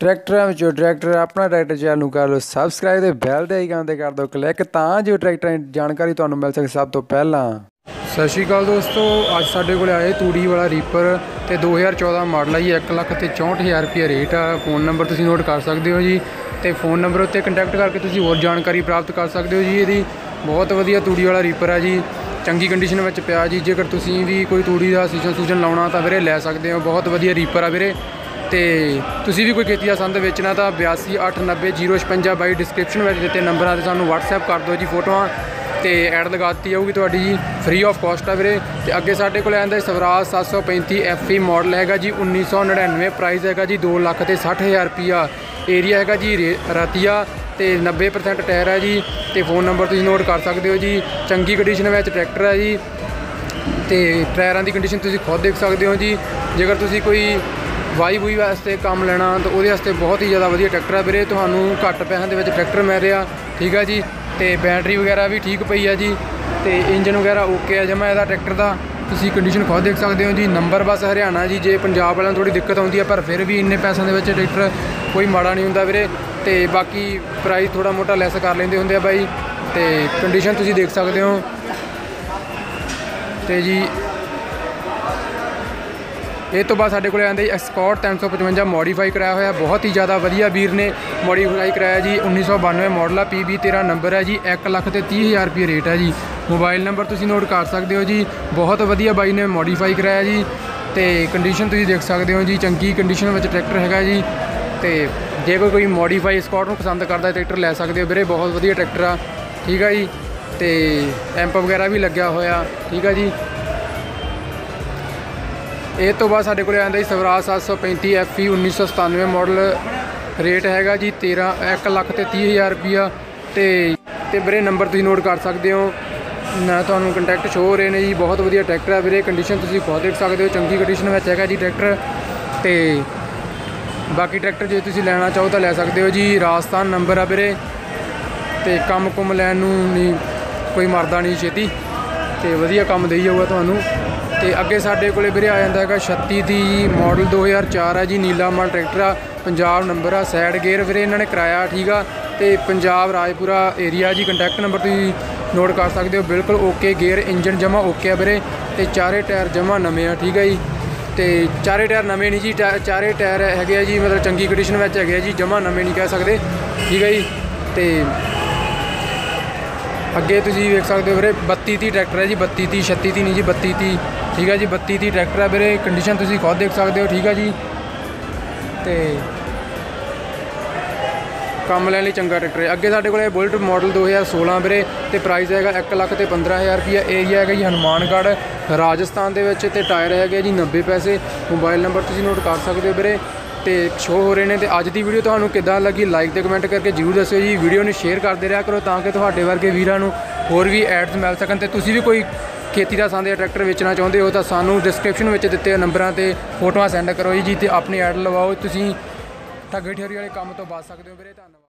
ਟਰੈਕਟਰਾਂ ਵਿੱਚੋਂ ਟਰੈਕਟਰ ਆਪਣਾ ਟਰੈਕਟਰ ਚੈਨਲ ਨੂੰ ਕਰ ਲਓ ਸਬਸਕ੍ਰਾਈਬ ਤੇ ਬੈਲ ਦੇ ਆਈਕਨ ਤੇ ਕਰ ਦਿਓ ਕਲਿੱਕ ਤਾਂ ਜੋ ਟਰੈਕਟਰਾਂ ਦੀ ਜਾਣਕਾਰੀ ਤੁਹਾਨੂੰ ਮਿਲ ਸਕੇ ਸਭ ਤੋਂ ਪਹਿਲਾਂ। ਸਤਿ ਸ਼੍ਰੀ ਅਕਾਲ ਦੋਸਤੋ, ਅੱਜ ਸਾਡੇ ਕੋਲ ਆਏ ਤੂੜੀ ਵਾਲਾ ਰੀਪਰ ਤੇ 2014 ਮਾਡਲ ਆ ਜੀ 1 ਲੱਖ ਤੇ 64000 ਰੁਪਏ ਰੇਟ ਆ। ਫੋਨ ਨੰਬਰ ਤੁਸੀਂ ਨੋਟ ਕਰ ਸਕਦੇ ਹੋ ਜੀ ਤੇ ਫੋਨ ਨੰਬਰ ਉੱਤੇ ਕੰਟੈਕਟ ਕਰਕੇ ਤੁਸੀਂ ਹੋਰ ਜਾਣਕਾਰੀ ਪ੍ਰਾਪਤ ਕਰ ਸਕਦੇ ਹੋ ਜੀ। ਇਹਦੀ ਬਹੁਤ ਵਧੀਆ ਤੂੜੀ ਵਾਲਾ ਰੀਪਰ ਆ ਜੀ, ਚੰਗੀ ਕੰਡੀਸ਼ਨ ਵਿੱਚ ਪਿਆ ਜੀ। ਜੇਕਰ ਤੁਸੀਂ ਵੀ ਕੋਈ ਤੂੜੀ ਦਾ ਸੀਜ਼ਨ ਸੂਜਨ ਲਾਉਣਾ ਤਾਂ ਵੀਰੇ ਲੈ ਸਕਦੇ ਹੋ। ਬਹੁਤ ਵਧੀਆ ਰੀਪਰ ਆ ਵੀਰੇ। ਤੇ ਤੁਸੀਂ ਵੀ ਕੋਈ ਖੇਤੀ ਦਾ ਸੰਦ ਵੇਚਣਾ ਤਾਂ 82890056 ਬਾਈ ਡਿਸਕ੍ਰਿਪਸ਼ਨ ਵਿੱਚ ਦਿੱਤੇ ਨੰਬਰਾਂ ਤੇ ਸਾਨੂੰ WhatsApp ਕਰ ਦਿਓ ਜੀ ਫੋਟੋਆਂ ਤੇ ਐਡ ਲਗਾਤੀ ਜਾਊਗੀ ਤੁਹਾਡੀ ਜੀ ਫ੍ਰੀ ਆਫ ਕਾਸਟ ਆ ਵੀਰੇ। ਤੇ ਅੱਗੇ ਸਾਡੇ ਕੋਲ ਆਂਦਾ ਸਵਰਾਜ 735 FE ਮਾਡਲ ਹੈਗਾ ਜੀ 1999 ਪ੍ਰਾਈਸ ਹੈਗਾ ਜੀ 2 ਲੱਖ ਤੇ 60000 ਰੁਪਿਆ ਏਰੀਆ ਹੈਗਾ ਜੀ ਰੇ- ਰਤੀਆ ਤੇ 90% ਟਾਇਰ ਹੈ ਜੀ। ਤੇ ਫੋਨ ਨੰਬਰ ਤੁਸੀਂ ਨੋਟ ਕਰ ਸਕਦੇ ਹੋ ਜੀ, ਚੰਗੀ ਕੰਡੀਸ਼ਨ ਵਿੱਚ ਟਰੈਕਟਰ ਹੈ ਜੀ। ਤੇ ਟਾਇਰਾਂ ਦੀ ਕੰਡੀਸ਼ਨ ਤੁਸੀਂ ਖੁਦ ਦੇਖ ਸਕਦੇ ਹੋ ਜੀ। ਜੇਕਰ ਤੁਸੀਂ ਕੋਈ ਵਾਈ ਵੂਈ ਵਾਸਤੇ ਕੰਮ ਲੈਣਾ ਤਾਂ ਉਹਦੇ ਵਾਸਤੇ ਬਹੁਤ ਹੀ ਜ਼ਿਆਦਾ ਵਧੀਆ ਟਰੈਕਟਰ ਆ ਵੀਰੇ। ਤੁਹਾਨੂੰ ਘੱਟ ਪੈਸਿਆਂ ਦੇ ਵਿੱਚ ਟਰੈਕਟਰ ਮਿਲ ਰਿਹਾ, ਠੀਕ ਆ ਜੀ? ਤੇ ਬੈਟਰੀ ਵਗੈਰਾ ਵੀ ਠੀਕ ਪਈ ਆ ਜੀ। ਤੇ ਇੰਜਨ ਵਗੈਰਾ ਓਕੇ ਆ ਜਮਾ ਇਹਦਾ ਟਰੈਕਟਰ ਦਾ। ਤੁਸੀਂ ਕੰਡੀਸ਼ਨ ਖੁਦ ਦੇਖ ਸਕਦੇ ਹੋ ਜੀ। ਨੰਬਰ ਬਸ ਹਰਿਆਣਾ ਜੀ। ਜੇ ਪੰਜਾਬ ਵਾਲਿਆਂ ਨੂੰ ਥੋੜੀ ਦਿੱਕਤ ਆਉਂਦੀ ਆ, ਪਰ ਫਿਰ ਵੀ ਇੰਨੇ ਪੈਸਿਆਂ ਦੇ ਵਿੱਚ ਟਰੈਕਟਰ ਕੋਈ ਮਾੜਾ ਨਹੀਂ ਹੁੰਦਾ ਵੀਰੇ। ਤੇ ਬਾਕੀ ਪ੍ਰਾਈਸ ਥੋੜਾ ਮੋਟਾ ਲੈਸ ਕਰ ਲੈਂਦੇ ਹੁੰਦੇ ਆ ਬਾਈ। ਤੇ ਕੰਡੀਸ਼ਨ ਤੁਸੀਂ ਦੇਖ ਸਕਦੇ ਹੋ। ਤੇ ਜੀ ਇਹ ਤੋਂ ਬਾਅਦ ਸਾਡੇ ਕੋਲੇ ਆਂਦੇ ਐਸਕੌਟ 355 ਮੋਡੀਫਾਈ ਕਰਾਇਆ ਹੋਇਆ, ਬਹੁਤ ਹੀ ਜ਼ਿਆਦਾ ਵਧੀਆ ਵੀਰ ਨੇ ਮੋਡੀਫਾਈ ਕਰਾਇਆ ਜੀ 1992 ਮਾਡਲ ਆ PB 13 ਨੰਬਰ ਹੈ ਜੀ 1 ਲੱਖ ਤੇ 30000 ਰੁਪਏ ਰੇਟ ਹੈ ਜੀ। ਮੋਬਾਈਲ ਨੰਬਰ ਤੁਸੀਂ ਨੋਟ ਕਰ ਸਕਦੇ ਹੋ ਜੀ, ਬਹੁਤ ਵਧੀਆ ਬਾਈ ਨੇ ਮੋਡੀਫਾਈ ਕਰਾਇਆ ਜੀ, ਤੇ ਕੰਡੀਸ਼ਨ ਤੁਸੀਂ ਦੇਖ ਸਕਦੇ ਹੋ ਜੀ, ਚੰਗੀ ਕੰਡੀਸ਼ਨ ਵਿੱਚ ਟਰੈਕਟਰ ਹੈਗਾ ਜੀ, ਤੇ ਜੇ ਕੋਈ ਕੋਈ ਮੋਡੀਫਾਈ ਸਕਾਟ ਨੂੰ ਪਸੰਦ ਕਰਦਾ ਟਰੈਕਟਰ ਲੈ ਸਕਦੇ ਹੋ ਵੀਰੇ, ਬਹੁਤ ਵਧੀਆ ਟਰੈਕਟਰ ਆ, ਠੀਕ ਆ ਜੀ, ਤੇ ਐਂਪ ਵਗੈਰਾ ਵੀ ਲੱਗਿਆ ਹੋਇਆ, ਠੀਕ ਆ ਜੀ ਇਹ ਤੋਂ ਬਾਅਦ ਸਾਡੇ ਕੋਲ ਆਂਦਾ ਜੀ ਸਵਰਾਜ 735 FE 1997 ਮਾਡਲ ਰੇਟ ਹੈਗਾ ਜੀ 13 1 ਲੱਖ ਤੇ 30000 ਰੁਪਿਆ ਤੇ ਤੇ ਵੀਰੇ ਨੰਬਰ ਤੁਸੀਂ ਨੋਟ ਕਰ ਸਕਦੇ ਹੋ। ਨਾ ਤੁਹਾਨੂੰ ਕੰਟੈਕਟ ਸ਼ੋ ਹੋ ਰਹੇ ਨੇ ਜੀ, ਬਹੁਤ ਵਧੀਆ ਟਰੈਕਟਰ ਹੈ ਵੀਰੇ। ਕੰਡੀਸ਼ਨ ਤੁਸੀਂ ਬਹੁਤ ਦੇਖ ਸਕਦੇ ਹੋ, ਚੰਗੀ ਕੰਡੀਸ਼ਨ ਵਿੱਚ ਹੈਗਾ ਜੀ ਟਰੈਕਟਰ ਤੇ ਬਾਕੀ ਟਰੈਕਟਰ ਜੇ ਤੁਸੀਂ ਲੈਣਾ ਚਾਹੋ ਤਾਂ ਲੈ ਸਕਦੇ ਹੋ ਜੀ, ਰਾਜਸਥਾਨ ਨੰਬਰ ਆ ਵੀਰੇ। ਤੇ ਕੰਮ ਕੁਮ ਲੈਣ ਨੂੰ ਨਹੀਂ, ਕੋਈ ਮਰਦਾ ਨਹੀਂ ਛੇਤੀ। ਤੇ ਵਧੀਆ ਕੰਮ ਦੇਈ ਜਾਊਗਾ ਤੁਹਾਨੂੰ। ਤੇ ਅੱਗੇ ਸਾਡੇ ਕੋਲੇ ਵੀਰੇ ਆ ਜਾਂਦਾ ਹੈਗਾ 36 ਦੀ ਮਾਡਲ 2004 ਆ ਜੀ, ਨੀਲਾ ਮਾਲ ਟਰੈਕਟਰ ਆ। ਪੰਜਾਬ ਨੰਬਰ ਆ ਸਾਈਡ ਗੇਅਰ ਵੀਰੇ ਇਹਨਾਂ ਨੇ ਕਰਾਇਆ, ਠੀਕ ਆ। ਤੇ Punjab Rajpura area ji contact number ਤੁਸੀਂ ਨੋਟ ਕਰ ਸਕਦੇ ਹੋ। ਬਿਲਕੁਲ ਓਕੇ ਗੇਅਰ ਇੰਜਨ ਜਮਾ ਓਕੇ ਆ ਵੀਰੇ। ਤੇ ਚਾਰੇ ਟਾਇਰ ਜਮਾ ਨਵੇਂ ਆ, ਠੀਕ ਆ ਜੀ। ਤੇ ਚਾਰੇ ਟਾਇਰ ਨਵੇਂ ਨਹੀਂ ਜੀ, ਟਾ- ਚਾਰੇ ਟਾਇਰ ਹੈਗੇ ਆ ਜੀ, ਮਤਲਬ ਚੰਗੀ ਕੰਡੀਸ਼ਨ ਵਿੱਚ ਹੈਗੇ ਆ ਜੀ, ਜਮਾ ਨਵੇਂ ਨਹੀਂ ਕਹਿ ਸਕਦੇ, ਠੀਕ ਹੈ ਜੀ। ਤੇ ਅੱਗੇ ਤੁਸੀਂ ਵੇਖ ਸਕਦੇ ਹੋ ਵੀਰੇ 32 30 ਟਰੈਕਟਰ ਹੈ ਜੀ 32 30 36 30 ਨਹੀਂ ਜੀ 32 30 ਠੀਕ ਹੈ ਜੀ 32 30 ਟਰੈਕਟਰ ਹੈ ਵੀਰੇ ਕੰਡੀਸ਼ਨ ਤੁਸੀਂ ਖੁਦ ਦੇਖ ਸਕਦੇ ਹੋ, ਠੀਕ ਹੈ ਜੀ। ਤੇ ਕੰਮ ਲੈਣ ਲਈ ਚੰਗਾ ਟਰੈਕਟਰ ਹੈ। ਅੱਗੇ ਸਾਡੇ ਕੋਲ ਇਹ ਬੁਲਟ ਮਾਡਲ 2016 ਵੀਰੇ, ਤੇ ਪ੍ਰਾਈਸ ਹੈਗਾ 1 ਲੱਖ ਤੇ 15000 ਰੁਪਿਆ ਏਰੀਆ ਹੈਗਾ ਜੀ ਹਨੂਮਾਨਗੜ੍ਹ, ਰਾਜਸਥਾਨ ਦੇ ਵਿੱਚ, ਤੇ ਟਾਇਰ ਹੈਗੇ ਜੀ 90 ਪੈਸੇ। ਮੋਬਾਈਲ ਨੰਬਰ ਤੁਸੀਂ ਨੋਟ ਕਰ ਸਕਦੇ ਹੋ ਵੀਰੇ। ਤੇ ਸ਼ੋਅ ਹੋ ਰਹੇ ਨੇ ਤੇ ਅੱਜ ਦੀ ਵੀਡੀਓ ਤੁਹਾਨੂੰ ਕਿੱਦਾਂ ਲੱਗੀ? ਲਾਈਕ ਤੇ ਕਮੈਂਟ ਕਰਕੇ ਜਰੂਰ ਦੱਸਿਓ ਜੀ। ਵੀਡੀਓ ਨੂੰ ਸ਼ੇਅਰ ਕਰਦੇ ਰਿਹਾ ਕਰੋ ਤਾਂ ਕਿ ਤੁਹਾਡੇ ਵਰਗੇ ਵੀਰਾਂ ਨੂੰ ਹੋਰ ਵੀ ਐਡਸ ਮਿਲ ਸਕਣ ਤੇ ਤੁਸੀਂ ਵੀ ਕੋਈ ਖੇਤੀ ਦਾ ਸੰਦ ਜਾਂ ਟਰੈਕਟਰ ਵੇਚਣਾ ਚਾਹੁੰਦੇ ਹੋ ਤਾਂ ਸਾਨੂੰ ਡਿਸਕ੍ਰਿਪਸ਼ਨ ਵਿੱਚ ਦਿੱਤੇ ਨੰਬਰਾਂ ਤੇ ਫੋਟੋਆਂ ਸੈਂਡ ਕਰੋ ਜੀ ਤੇ ਆਪਣੀ ਐਡ ਲਵਾਓ। ਤੁਸੀਂ ਠੱਗੇ ਠੇਰੀ ਵਾਲੇ ਕੰਮ ਤੋਂ ਬਚ ਸਕਦੇ ਹੋ ਵੀਰੇ। ਧੰਨਵਾਦ।